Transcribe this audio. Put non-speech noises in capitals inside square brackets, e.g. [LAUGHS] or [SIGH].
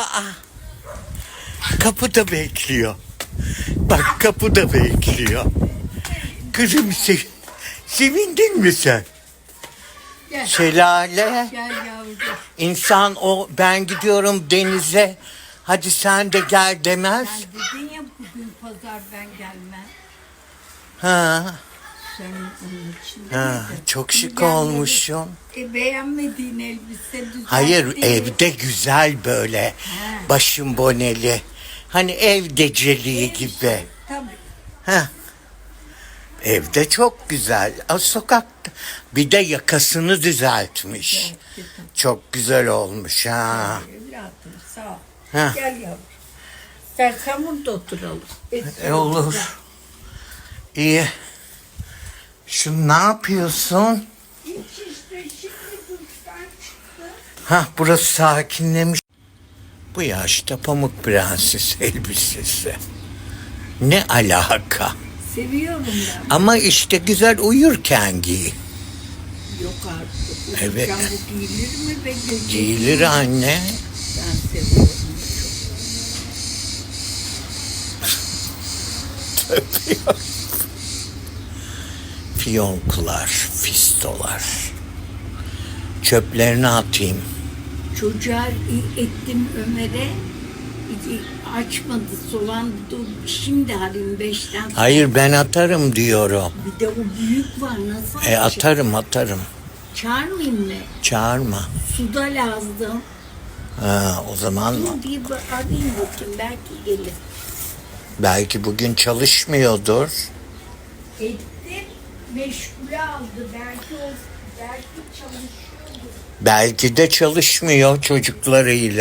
Aa, kapıda bekliyor. Bak kapıda bekliyor. Kızım se sevindin mi sen? Gel. Şelale. Gel yavrucuğum. İnsan o ben gidiyorum denize. Hadi sen de gel demez. Sen dedin ya bugün pazar ben gelmem. Ha, Onun için ha çok şık Gelmedi. olmuşsun. E, beğenmediğin elbise düzeltti. Hayır evde güzel böyle. Başım boneli. Hani ev deceliği gibi. Tabii. Ha. Evde çok güzel. A, sokakta. Bir de yakasını düzeltmiş. Çok güzel olmuş ha. Evladım sağ ol. Ha. Gel yavrum. İstersen burada oturalım. E, olur. İyi. Şu ne yapıyorsun? Ha burası sakinlemiş. Bu yaşta pamuk prenses [LAUGHS] elbisesi. Ne alaka? Seviyorum ben. Ama işte güzel uyurken giy. Yok artık. Evet. Uyurken bu giyilir mi be gece? Giyilir anne. Ben seviyorum. [LAUGHS] Fiyonkular, fistolar. Çöplerini atayım. Çocuğa ettim Ömer'e. Açmadı, soğan dur. Şimdi arayayım beşten. Hayır ben atarım diyorum. Bir de o büyük var nasıl E atarım atarım. Çağırmayayım mı? Çağırma. Suda lazım. Ha, o zaman Dur bir arayayım bakayım belki gelir. belki bugün çalışmıyordur. Ettim meşgule aldı. Belki o belki çalışıyordu. Belki de çalışmıyor çocuklarıyla.